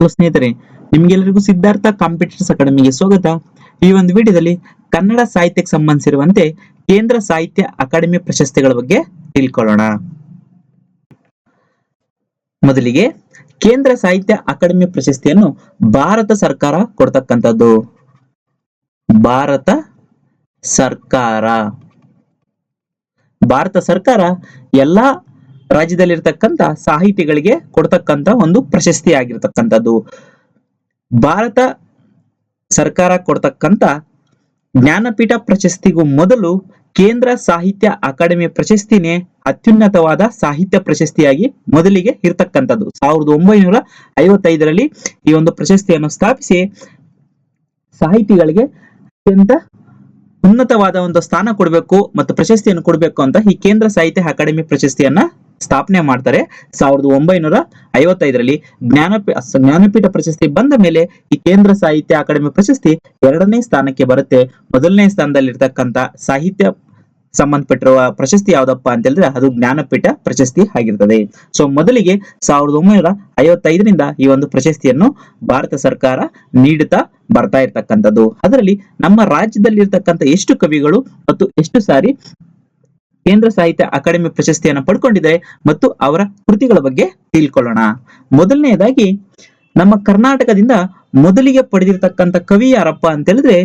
Hello ಸ್ನೇಹಿತರೆ ನಿಮ್ಗೆಲ್ಲರಿಗೂ Siddhartha competitors ಅಕಾಡೆಮಿಗೆ ಸ್ವಾಗತ. ಈ ಒಂದು ವಿಡಿಯೋದಲ್ಲಿ ಕನ್ನಡ ಸಾಹಿತ್ಯಕ್ಕೆ ಸಂಬಂಧಿಸಿರುವಂತೆ ಕೇಂದ್ರ ಸಾಹಿತ್ಯ ಅಕಾಡೆಮಿ ಪ್ರಶಸ್ತಿಗಳ ಬಗ್ಗೆ ತಿಳ್ಕೊಳ್ಳೋಣ. ಮೊದಲಿಗೆ ಕೇಂದ್ರ ಸಾಹಿತ್ಯ ಅಕಾಡೆಮಿ ಪ್ರಶಸ್ತಿಯನ್ನು ಭಾರತ ಸರ್ಕಾರ ಕೊಡ್ತಕ್ಕಂಥದ್ದು. ಭಾರತ ಸರ್ಕಾರ. ಭಾರತ ಸರ್ಕಾರ ಎಲ್ಲಾ ರಾಜ್ಯದಲ್ಲಿರ್ತಕ್ಕಂಥ ಸಾಹಿತಿಗಳಿಗೆ ಕೊಡ್ತಕ್ಕಂಥ ಒಂದು ಪ್ರಶಸ್ತಿ ಆಗಿರ್ತಕ್ಕಂಥದ್ದು ಭಾರತ ಸರ್ಕಾರ ಕೊಡ್ತಕ್ಕಂತ ಜ್ಞಾನಪೀಠ ಪ್ರಶಸ್ತಿಗೂ ಮೊದಲು ಕೇಂದ್ರ ಸಾಹಿತ್ಯ ಅಕಾಡೆಮಿ ಪ್ರಶಸ್ತಿನೇ ಅತ್ಯುನ್ನತವಾದ ಸಾಹಿತ್ಯ ಪ್ರಶಸ್ತಿಯಾಗಿ ಮೊದಲಿಗೆ ಇರ್ತಕ್ಕಂಥದ್ದು. ಸಾವಿರದ ಒಂಬೈನೂರ ಐವತ್ತೈದರಲ್ಲಿ ಈ ಒಂದು ಪ್ರಶಸ್ತಿಯನ್ನು ಸ್ಥಾಪಿಸಿ ಸಾಹಿತಿಗಳಿಗೆ ಅತ್ಯಂತ ಉನ್ನತವಾದ ಒಂದು ಸ್ಥಾನ ಕೊಡಬೇಕು ಮತ್ತು ಪ್ರಶಸ್ತಿಯನ್ನು ಕೊಡಬೇಕು ಅಂತ ಈ ಕೇಂದ್ರ ಸಾಹಿತ್ಯ ಅಕಾಡೆಮಿ ಪ್ರಶಸ್ತಿಯನ್ನ ಸ್ಥಾಪನೆ ಮಾಡ್ತಾರೆ. ಸಾವಿರದ ಒಂಬೈನೂರ ಐವತ್ತೈದರಲ್ಲಿ ಜ್ಞಾನಪೀಠ ಜ್ಞಾನಪೀಠ ಪ್ರಶಸ್ತಿ ಬಂದ ಮೇಲೆ ಈ ಕೇಂದ್ರ ಸಾಹಿತ್ಯ ಅಕಾಡೆಮಿ ಪ್ರಶಸ್ತಿ ಎರಡನೇ ಸ್ಥಾನಕ್ಕೆ ಬರುತ್ತೆ. ಮೊದಲನೇ ಸ್ಥಾನದಲ್ಲಿರ್ತಕ್ಕಂಥ ಸಾಹಿತ್ಯ ಸಂಬಂಧಪಟ್ಟಿರುವ ಪ್ರಶಸ್ತಿ ಯಾವ್ದಪ್ಪ ಅಂತ ಹೇಳಿದ್ರೆ ಅದು ಜ್ಞಾನಪೀಠ ಪ್ರಶಸ್ತಿ ಆಗಿರ್ತದೆ. ಸೊ ಮೊದಲಿಗೆ ಸಾವಿರದ ಒಂಬೈನೂರ ಐವತ್ತೈದರಿಂದ ಈ ಒಂದು ಪ್ರಶಸ್ತಿಯನ್ನು ಭಾರತ ಸರ್ಕಾರ ನೀಡುತ್ತಾ ಬರ್ತಾ ಇರ್ತಕ್ಕಂಥದ್ದು. ಅದರಲ್ಲಿ ನಮ್ಮ ರಾಜ್ಯದಲ್ಲಿ ಇರ್ತಕ್ಕಂಥ ಎಷ್ಟು ಕವಿಗಳು ಮತ್ತು ಎಷ್ಟು ಸಾರಿ ಕೇಂದ್ರ ಸಾಹಿತ್ಯ ಅಕಾಡೆಮಿ ಪ್ರಶಸ್ತಿಯನ್ನು ಪಡ್ಕೊಂಡಿದ್ದಾರೆ ಮತ್ತು ಅವರ ಕೃತಿಗಳ ಬಗ್ಗೆ ತಿಳ್ಕೊಳ್ಳೋಣ. ಮೊದಲನೆಯದಾಗಿ, ನಮ್ಮ ಕರ್ನಾಟಕದಿಂದ ಮೊದಲಿಗೆ ಪಡೆದಿರತಕ್ಕಂತ ಕವಿ ಯಾರಪ್ಪ ಅಂತ ಹೇಳಿದ್ರೆ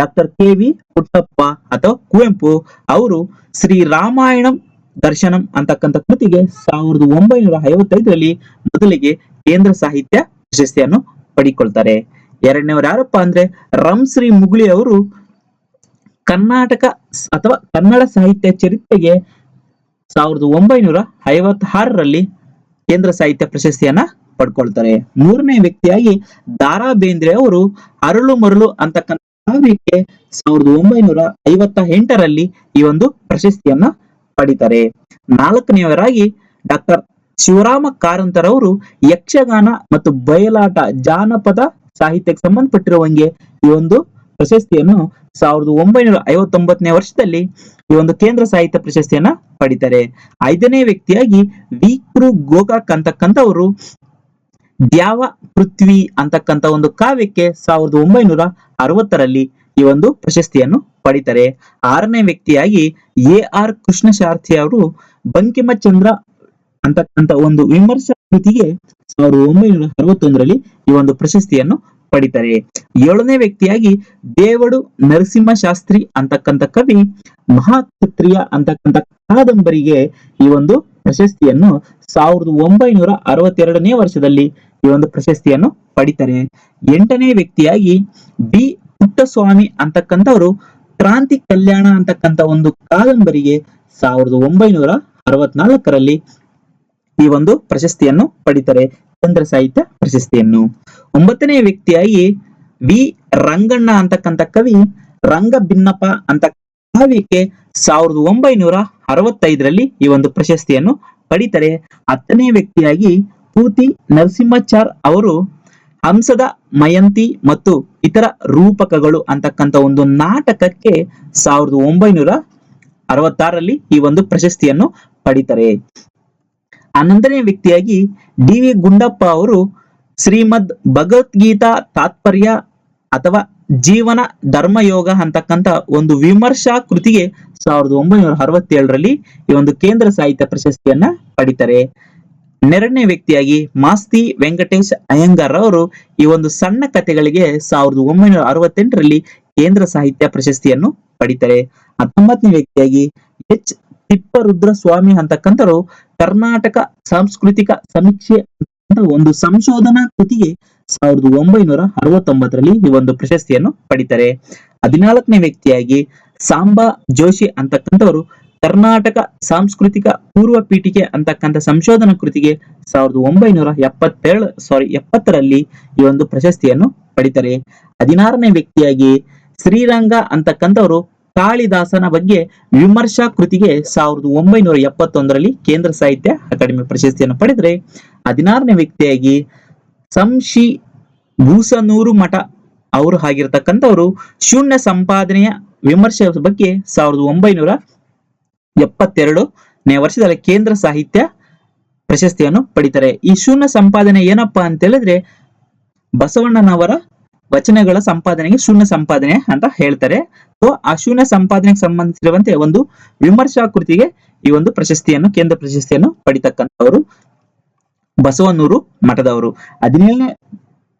ಡಾಕ್ಟರ್ ಕೆ ವಿ ಪುಟ್ಟಪ್ಪ ಅಥವಾ ಕುವೆಂಪು. ಅವರು ಶ್ರೀ ರಾಮಾಯಣಂ ದರ್ಶನಂ ಅಂತಕ್ಕಂಥ ಕೃತಿಗೆ ಸಾವಿರದ ಒಂಬೈನೂರ ಐವತ್ತೈದರಲ್ಲಿ ಮೊದಲಿಗೆ ಕೇಂದ್ರ ಸಾಹಿತ್ಯ ಪ್ರಶಸ್ತಿಯನ್ನು ಪಡಿಕೊಳ್ತಾರೆ. ಎರಡನೇವರು ಯಾರಪ್ಪ ಅಂದ್ರೆ ರಂಶ್ರೀ ಮುಗುಳಿ ಅವರು. ಕರ್ನಾಟಕ ಅಥವಾ ಕನ್ನಡ ಸಾಹಿತ್ಯ ಚರಿತ್ರೆಗೆ ಸಾವಿರದ ಒಂಬೈನೂರ ಐವತ್ತಾರರಲ್ಲಿ ಕೇಂದ್ರ ಸಾಹಿತ್ಯ ಪ್ರಶಸ್ತಿಯನ್ನ ಪಡ್ಕೊಳ್ತಾರೆ. ಮೂರನೇ ವ್ಯಕ್ತಿಯಾಗಿ ದಾರಾ ಬೇಂದ್ರೆ ಅವರು ಅರಳು ಮರಳು ಅಂತಕ್ಕಂಥ ಕಾವ್ಯಕ್ಕೆ ಸಾವಿರದ ಒಂಬೈನೂರ ಐವತ್ತ ಎಂಟರಲ್ಲಿ ಈ ಒಂದು ಪ್ರಶಸ್ತಿಯನ್ನ ಪಡಿತಾರೆ. ನಾಲ್ಕನೆಯವರಾಗಿ ಡಾಕ್ಟರ್ ಶಿವರಾಮ ಕಾರಂತರವರು ಯಕ್ಷಗಾನ ಮತ್ತು ಬಯಲಾಟ ಜಾನಪದ ಸಾಹಿತ್ಯಕ್ಕೆ ಸಂಬಂಧಪಟ್ಟಿರುವಂಗೆ ಈ ಒಂದು ಪ್ರಶಸ್ತಿಯನ್ನು ಸಾವಿರದ ಒಂಬೈನೂರ ಐವತ್ತೊಂಬತ್ತನೇ ವರ್ಷದಲ್ಲಿ ಈ ಒಂದು ಕೇಂದ್ರ ಸಾಹಿತ್ಯ ಪ್ರಶಸ್ತಿಯನ್ನ ಪಡಿತಾರೆ. ಐದನೇ ವ್ಯಕ್ತಿಯಾಗಿ ವಿ. ಕೃ. ಗೋಕಾಕ್ ಅಂತಕ್ಕಂಥವರು ದ್ಯಾವ ಪೃಥ್ವಿ ಅಂತಕ್ಕಂಥ ಒಂದು ಕಾವ್ಯಕ್ಕೆ ಸಾವಿರದ ಒಂಬೈನೂರ ಅರವತ್ತರಲ್ಲಿ ಈ ಒಂದು ಪ್ರಶಸ್ತಿಯನ್ನು ಪಡಿತಾರೆ. ಆರನೇ ವ್ಯಕ್ತಿಯಾಗಿ ಎ. ಆರ್. ಕೃಷ್ಣಶಾರ್ಥಿ ಅವರು ಬಂಕಿಮಚಂದ್ರ ಅಂತಕ್ಕಂಥ ಒಂದು ವಿಮರ್ಶಾ ಕೃತಿಗೆ ಸಾವಿರದ ಒಂಬೈನೂರ ಅರವತ್ತೊಂದರಲ್ಲಿ ಈ ಒಂದು ಪ್ರಶಸ್ತಿಯನ್ನು ಪಡಿತಾರೆ. ಏಳನೇ ವ್ಯಕ್ತಿಯಾಗಿ ದೇವಡು ನರಸಿಂಹ ಶಾಸ್ತ್ರಿ ಅಂತಕ್ಕಂಥ ಕವಿ ಮಹಾಕ್ಷತ್ರಿಯ ಅಂತಕ್ಕಂಥ ಕಾದಂಬರಿಗೆ ಈ ಒಂದು ಪ್ರಶಸ್ತಿಯನ್ನು ಸಾವಿರದ ಒಂಬೈನೂರ ಅರವತ್ತೆರಡನೇ ವರ್ಷದಲ್ಲಿ ಈ ಒಂದು ಪ್ರಶಸ್ತಿಯನ್ನು ಪಡಿತಾರೆ. ಎಂಟನೇ ವ್ಯಕ್ತಿಯಾಗಿ ಬಿ. ಪುಟ್ಟಸ್ವಾಮಿ ಅಂತಕ್ಕಂಥವರು ಕ್ರಾಂತಿ ಕಲ್ಯಾಣ ಅಂತಕ್ಕಂಥ ಒಂದು ಕಾದಂಬರಿಗೆ ಸಾವಿರದ ಒಂಬೈನೂರ ಅರವತ್ನಾಲ್ಕರಲ್ಲಿ ಈ ಒಂದು ಪ್ರಶಸ್ತಿಯನ್ನು ಪಡಿತಾರೆ. ಕೇಂದ್ರ ಸಾಹಿತ್ಯ ಪ್ರಶಸ್ತಿಯನ್ನು. ಒಂಬತ್ತನೇ ವ್ಯಕ್ತಿಯಾಗಿ ವಿ. ರಂಗಣ್ಣ ಅಂತಕ್ಕಂಥ ಕವಿ, ರಂಗ ಭಿನ್ನಪ್ಪ ಅಂತ ಕಾವ್ಯಕ್ಕೆ ಸಾವಿರದ ಒಂಬೈನೂರ ಅರವತ್ತೈದರಲ್ಲಿ ಈ ಒಂದು ಪ್ರಶಸ್ತಿಯನ್ನು ಪಡಿತಾರೆ. ಹತ್ತನೇ ವ್ಯಕ್ತಿಯಾಗಿ ಪೂತಿ ನರಸಿಂಹಾಚಾರ್ ಅವರು ಹಂಸದ ಮಯಂತಿ ಮತ್ತು ಇತರ ರೂಪಕಗಳು ಅಂತಕ್ಕಂಥ ಒಂದು ನಾಟಕಕ್ಕೆ ಸಾವಿರದ ಒಂಬೈನೂರ ಅರವತ್ತಾರರಲ್ಲಿ ಈ ಒಂದು ಪ್ರಶಸ್ತಿಯನ್ನು ಪಡಿತಾರೆ. ಹನ್ನೊಂದನೇ ವ್ಯಕ್ತಿಯಾಗಿ ಡಿ ವಿ ಗುಂಡಪ್ಪ ಅವರು ಶ್ರೀಮದ್ ಭಗವದ್ಗೀತಾ ತಾತ್ಪರ್ಯ ಅಥವಾ ಜೀವನ ಧರ್ಮಯೋಗ ಅಂತಕ್ಕಂತ ಒಂದು ವಿಮರ್ಶಾ ಕೃತಿಗೆ ಸಾವಿರದ ಒಂಬೈನೂರ ಅರವತ್ತೇಳರಲ್ಲಿ ಈ ಒಂದು ಕೇಂದ್ರ ಸಾಹಿತ್ಯ ಪ್ರಶಸ್ತಿಯನ್ನ ಪಡಿತಾರೆ. ನೆರಡನೇ ವ್ಯಕ್ತಿಯಾಗಿ ಮಾಸ್ತಿ ವೆಂಕಟೇಶ್ ಅಯ್ಯಂಗಾರ್ ಅವರು ಈ ಒಂದು ಸಣ್ಣ ಕಥೆಗಳಿಗೆ ಸಾವಿರದ ಒಂಬೈನೂರ ಅರವತ್ತೆಂಟರಲ್ಲಿ ಕೇಂದ್ರ ಸಾಹಿತ್ಯ ಪ್ರಶಸ್ತಿಯನ್ನು ಪಡಿತಾರೆ. ಹತ್ತೊಂಬತ್ತನೇ ವ್ಯಕ್ತಿಯಾಗಿ ಎಚ್ ತಿಪ್ಪರುದ್ರ ಸ್ವಾಮಿ ಅಂತಕ್ಕಂಥರು ಕರ್ನಾಟಕ ಸಾಂಸ್ಕೃತಿಕ ಸಮೀಕ್ಷೆ ಒಂದು ಸಂಶೋಧನಾ ಕೃತಿಗೆ ಸಾವಿರದ ಒಂಬೈನೂರ ಅರವತ್ತೊಂಬತ್ತರಲ್ಲಿ ಈ ಒಂದು ಪ್ರಶಸ್ತಿಯನ್ನು ಪಡಿತಾರೆ. ಹದಿನಾಲ್ಕನೇ ವ್ಯಕ್ತಿಯಾಗಿ ಸಾಂಬಾ ಜೋಶಿ ಅಂತಕ್ಕಂಥವರು ಕರ್ನಾಟಕ ಸಾಂಸ್ಕೃತಿಕ ಪೂರ್ವ ಪೀಠಿಕೆ ಅಂತಕ್ಕಂಥ ಸಂಶೋಧನಾ ಕೃತಿಗೆ ಸಾವಿರದ ಒಂಬೈನೂರ ಎಪ್ಪತ್ತೇಳು ಸಾರಿ ಎಪ್ಪತ್ತರಲ್ಲಿ ಈ ಒಂದು ಪ್ರಶಸ್ತಿಯನ್ನು ಪಡಿತಾರೆ. ಹದಿನಾರನೇ ವ್ಯಕ್ತಿಯಾಗಿ ಶ್ರೀರಂಗ ಅಂತಕ್ಕಂಥವರು ಕಾಳಿದಾಸನ ಬಗ್ಗೆ ವಿಮರ್ಶಾ ಕೃತಿಗೆ ಸಾವಿರದ ಒಂಬೈನೂರ ಎಪ್ಪತ್ತೊಂದರಲ್ಲಿ ಕೇಂದ್ರ ಸಾಹಿತ್ಯ ಅಕಾಡೆಮಿ ಪ್ರಶಸ್ತಿಯನ್ನು ಪಡೆದರೆ ಹದಿನಾರನೇ ವ್ಯಕ್ತಿಯಾಗಿ ಸಂಶಿ ಭೂಸನೂರು ಮಠ ಅವರು ಆಗಿರ್ತಕ್ಕಂಥವರು ಶೂನ್ಯ ಸಂಪಾದನೆಯ ವಿಮರ್ಶೆ ಬಗ್ಗೆ ಸಾವಿರದ ಒಂಬೈನೂರ ಎಪ್ಪತ್ತೆರಡನೇ ವರ್ಷದಲ್ಲಿ ಕೇಂದ್ರ ಸಾಹಿತ್ಯ ಪ್ರಶಸ್ತಿಯನ್ನು ಪಡಿತಾರೆ. ಈ ಶೂನ್ಯ ಸಂಪಾದನೆ ಏನಪ್ಪಾ ಅಂತ ಹೇಳಿದ್ರೆ ಬಸವಣ್ಣನವರ ವಚನಗಳ ಸಂಪಾದನೆಗೆ ಶೂನ್ಯ ಸಂಪಾದನೆ ಅಂತ ಹೇಳ್ತಾರೆ. ಸೊ ಆ ಶೂನ್ಯ ಸಂಪಾದನೆಗೆ ಸಂಬಂಧಿಸಿರುವಂತೆ ಒಂದು ವಿಮರ್ಶಾ ಕೃತಿಗೆ ಈ ಒಂದು ಪ್ರಶಸ್ತಿಯನ್ನು, ಕೇಂದ್ರ ಪ್ರಶಸ್ತಿಯನ್ನು ಪಡಿತಕ್ಕಂಥವರು. ಬಸವನೂರು ಮಠದವರು. ಹದಿನೇಳನೇ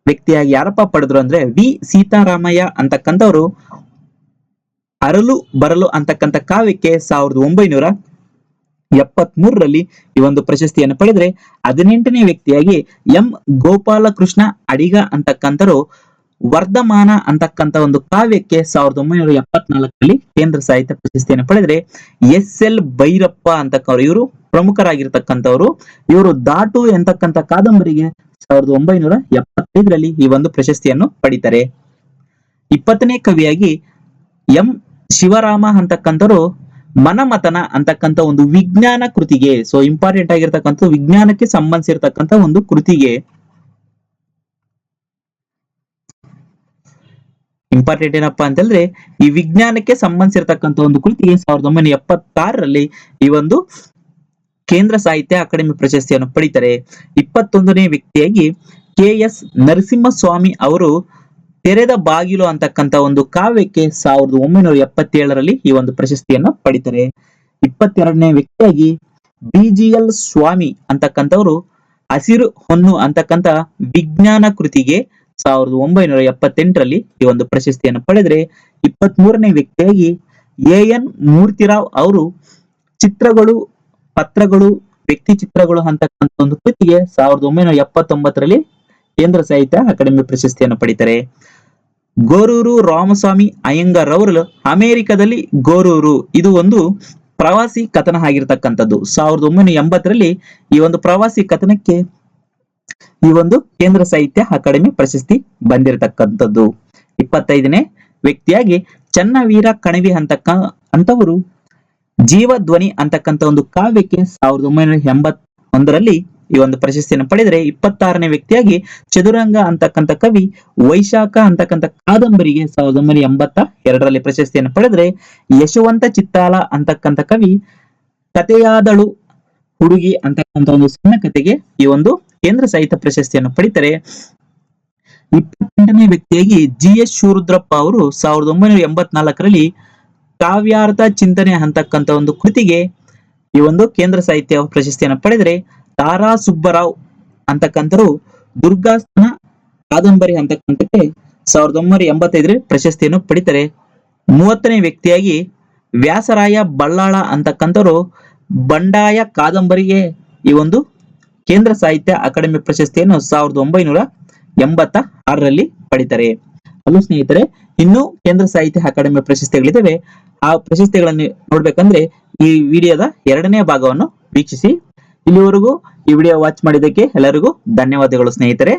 ವ್ಯಕ್ತಿಯಾಗಿ ಯಾರಪ್ಪ ಪಡೆದ್ರು ಅಂದ್ರೆ ವಿ. ಸೀತಾರಾಮಯ್ಯ ಅಂತಕ್ಕಂಥವ್ರು. ಅರಲು ಬರಲು ಅಂತಕ್ಕಂಥ ಕಾವ್ಯಕ್ಕೆ ಸಾವಿರದ ಒಂಬೈನೂರ ಎಪ್ಪತ್ ಮೂರರಲ್ಲಿ ಈ ಒಂದು ಪ್ರಶಸ್ತಿಯನ್ನು ಪಡೆದ್ರೆ ಹದಿನೆಂಟನೇ ವ್ಯಕ್ತಿಯಾಗಿ ಎಂ. ಗೋಪಾಲಕೃಷ್ಣ ಅಡಿಗ ಅಂತಕ್ಕಂಥರು ವರ್ಧಮಾನ ಅಂತಕ್ಕಂತ ಒಂದು ಕಾವ್ಯಕ್ಕೆ ಸಾವಿರದ ಒಂಬೈನೂರ ಎಪ್ಪತ್ನಾಲ್ಕರಲ್ಲಿ ಕೇಂದ್ರ ಸಾಹಿತ್ಯ ಪ್ರಶಸ್ತಿಯನ್ನು ಪಡೆದ್ರೆ ಎಸ್ ಎಲ್ ಭೈರಪ್ಪ ಅಂತಕ್ಕವರು ಇವರು ಪ್ರಮುಖರಾಗಿರ್ತಕ್ಕಂಥವ್ರು. ಇವರು ದಾಟು ಎಂತಕ್ಕಂಥ ಕಾದಂಬರಿಗೆ ಸಾವಿರದ ಒಂಬೈನೂರ ಎಪ್ಪತ್ತೈದರಲ್ಲಿ ಈ ಒಂದು ಪ್ರಶಸ್ತಿಯನ್ನು ಪಡಿತಾರೆ. ಇಪ್ಪತ್ತನೇ ಕವಿಯಾಗಿ ಎಂ ಶಿವರಾಮ ಅಂತಕ್ಕಂಥವ್ರು ಮನಮತನ ಅಂತಕ್ಕಂಥ ಒಂದು ವಿಜ್ಞಾನ ಕೃತಿಗೆ ಸೊ ಇಂಪಾರ್ಟೆಂಟ್ ಆಗಿರ್ತಕ್ಕಂಥ ವಿಜ್ಞಾನಕ್ಕೆ ಸಂಬಂಧಿಸಿರ್ತಕ್ಕಂಥ ಒಂದು ಕೃತಿಗೆ ಇಂಪಾರ್ಟೆಂಟ್ ಏನಪ್ಪಾ ಅಂತಂದ್ರೆ ಈ ವಿಜ್ಞಾನಕ್ಕೆ ಸಂಬಂಧಿಸಿರ್ತಕ್ಕಂಥ ಒಂದು ಕೃತಿಗೆ ಸಾವಿರದ ಒಂಬೈನೂರ ಎಪ್ಪತ್ತಾರರಲ್ಲಿ ಈ ಒಂದು ಕೇಂದ್ರ ಸಾಹಿತ್ಯ ಅಕಾಡೆಮಿ ಪ್ರಶಸ್ತಿಯನ್ನು ಪಡಿತಾರೆ. ಇಪ್ಪತ್ತೊಂದನೇ ವ್ಯಕ್ತಿಯಾಗಿ ಕೆ ಎಸ್ ನರಸಿಂಹಸ್ವಾಮಿ ಅವರು ತೆರೆದ ಬಾಗಿಲು ಅಂತಕ್ಕಂಥ ಒಂದು ಕಾವ್ಯಕ್ಕೆ ಸಾವಿರದ ಒಂಬೈನೂರ ಎಪ್ಪತ್ತೇಳರಲ್ಲಿ ಈ ಒಂದು ಪ್ರಶಸ್ತಿಯನ್ನು ಪಡಿತಾರೆ. ಇಪ್ಪತ್ತೆರಡನೇ ವ್ಯಕ್ತಿಯಾಗಿ ಬಿ ಜಿ ಎಲ್ ಸ್ವಾಮಿ ಅಂತಕ್ಕಂಥವ್ರು ಹಸಿರು ಹೊನ್ನು ಅಂತಕ್ಕಂಥ ವಿಜ್ಞಾನ ಕೃತಿಗೆ ಸಾವಿರದ ಒಂಬೈನೂರ ಎಪ್ಪತ್ತೆಂಟರಲ್ಲಿ ಈ ಒಂದು ಪ್ರಶಸ್ತಿಯನ್ನು ಪಡೆದ್ರೆ ಇಪ್ಪತ್ತ್ ಮೂರನೇ ವ್ಯಕ್ತಿಯಾಗಿ ಎ ಎನ್ ಮೂರ್ತಿರಾವ್ ಅವರು ಚಿತ್ರಗಳು, ಪತ್ರಗಳು, ವ್ಯಕ್ತಿ ಚಿತ್ರಗಳು ಅಂತಕ್ಕಂಥ ಒಂದು ಕೃತಿಗೆ ಸಾವಿರದ ಒಂಬೈನೂರ ಎಪ್ಪತ್ತೊಂಬತ್ತರಲ್ಲಿ ಕೇಂದ್ರ ಸಾಹಿತ್ಯ ಅಕಾಡೆಮಿ ಪ್ರಶಸ್ತಿಯನ್ನು ಪಡಿತಾರೆ. ಗೋರೂರು ರಾಮಸ್ವಾಮಿ ಅಯ್ಯಂಗಾರ್ ಅವರು ಅಮೆರಿಕದಲ್ಲಿ ಗೋರೂರು. ಇದು ಒಂದು ಪ್ರವಾಸಿ ಕಥನ ಆಗಿರ್ತಕ್ಕಂಥದ್ದು. ಸಾವಿರದ ಒಂಬೈನೂರ ಎಂಬತ್ತರಲ್ಲಿ ಈ ಒಂದು ಪ್ರವಾಸಿ ಕಥನಕ್ಕೆ ಈ ಒಂದು ಕೇಂದ್ರ ಸಾಹಿತ್ಯ ಅಕಾಡೆಮಿ ಪ್ರಶಸ್ತಿ ಬಂದಿರತಕ್ಕಂಥದ್ದು. ಇಪ್ಪತ್ತೈದನೇ ವ್ಯಕ್ತಿಯಾಗಿ ಚನ್ನವೀರ ಕಣವಿ ಅಂತಕ್ಕ, ಅಂತವರು ಜೀವಧ್ವನಿ ಅಂತಕ್ಕಂಥ ಒಂದು ಕಾವ್ಯಕ್ಕೆ ಸಾವಿರದ ಒಂಬೈನೂರ ಎಂಬತ್ ಒಂದರಲ್ಲಿ ಈ ಒಂದು ಪ್ರಶಸ್ತಿಯನ್ನು ಪಡೆದರೆ ಇಪ್ಪತ್ತಾರನೇ ವ್ಯಕ್ತಿಯಾಗಿ ಚದುರಂಗ ಅಂತಕ್ಕಂಥ ಕವಿ ವೈಶಾಖ ಅಂತಕ್ಕಂಥ ಕಾದಂಬರಿಗೆ ಸಾವಿರದ ಒಂಬೈನೂರ ಎಂಬತ್ತ ಎರಡರಲ್ಲಿ ಪ್ರಶಸ್ತಿಯನ್ನು ಪಡೆದರೆ ಯಶವಂತ ಚಿತ್ತಾಲ ಅಂತಕ್ಕಂಥ ಕವಿ ಕಥೆಯಾದಳು ಹುಡುಗಿ ಅಂತಕ್ಕಂಥ ಒಂದು ಸಣ್ಣ ಕಥೆಗೆ ಈ ಒಂದು ಕೇಂದ್ರ ಸಾಹಿತ್ಯ ಪ್ರಶಸ್ತಿಯನ್ನು ಪಡಿತಾರೆ. ಇಪ್ಪತ್ತೆಂಟನೇ ವ್ಯಕ್ತಿಯಾಗಿ ಜಿ ಎಸ್ ಶಿವರುದ್ರಪ್ಪ ಅವರು ಸಾವಿರದ ಒಂಬೈನೂರ ಎಂಬತ್ನಾಲ್ಕರಲ್ಲಿ ಕಾವ್ಯಾರ್ಥ ಚಿಂತನೆ ಅಂತಕ್ಕಂಥ ಒಂದು ಕೃತಿಗೆ ಈ ಒಂದು ಕೇಂದ್ರ ಸಾಹಿತ್ಯ ಪ್ರಶಸ್ತಿಯನ್ನು ಪಡೆದರೆ ತಾರಾ ಸುಬ್ಬರಾವ್ ಅಂತಕ್ಕಂಥರು ದುರ್ಗಾಸ್ತನ ಕಾದಂಬರಿ ಅಂತಕ್ಕಂಥಕ್ಕೆ ಸಾವಿರದ ಒಂಬೈನೂರ ಎಂಬತ್ತೈದರ ಪ್ರಶಸ್ತಿಯನ್ನು ಪಡಿತಾರೆ. ಮೂವತ್ತನೇ ವ್ಯಕ್ತಿಯಾಗಿ ವ್ಯಾಸರಾಯ ಬಳ್ಳಾಳ ಅಂತಕ್ಕಂಥವರು ಬಂಡಾಯ ಕಾದಂಬರಿಗೆ ಈ ಒಂದು ಕೇಂದ್ರ ಸಾಹಿತ್ಯ ಅಕಾಡೆಮಿ ಪ್ರಶಸ್ತಿಯನ್ನು ಸಾವಿರದ ಒಂಬೈನೂರ ಎಂಬತ್ತ ಆರರಲ್ಲಿ ಪಡಿತಾರೆ. ಅಲ್ಲೂ ಸ್ನೇಹಿತರೆ, ಇನ್ನೂ ಕೇಂದ್ರ ಸಾಹಿತ್ಯ ಅಕಾಡೆಮಿ ಪ್ರಶಸ್ತಿಗಳಿದ್ದಾವೆ. ಆ ಪ್ರಶಸ್ತಿಗಳನ್ನು ನೋಡ್ಬೇಕಂದ್ರೆ ಈ ವಿಡಿಯೋದ ಎರಡನೇ ಭಾಗವನ್ನು ವೀಕ್ಷಿಸಿ. ಇಲ್ಲಿವರೆಗೂ ಈ ವಿಡಿಯೋ ವಾಚ್ ಮಾಡಿದ್ದಕ್ಕೆ ಎಲ್ಲರಿಗೂ ಧನ್ಯವಾದಗಳು ಸ್ನೇಹಿತರೆ.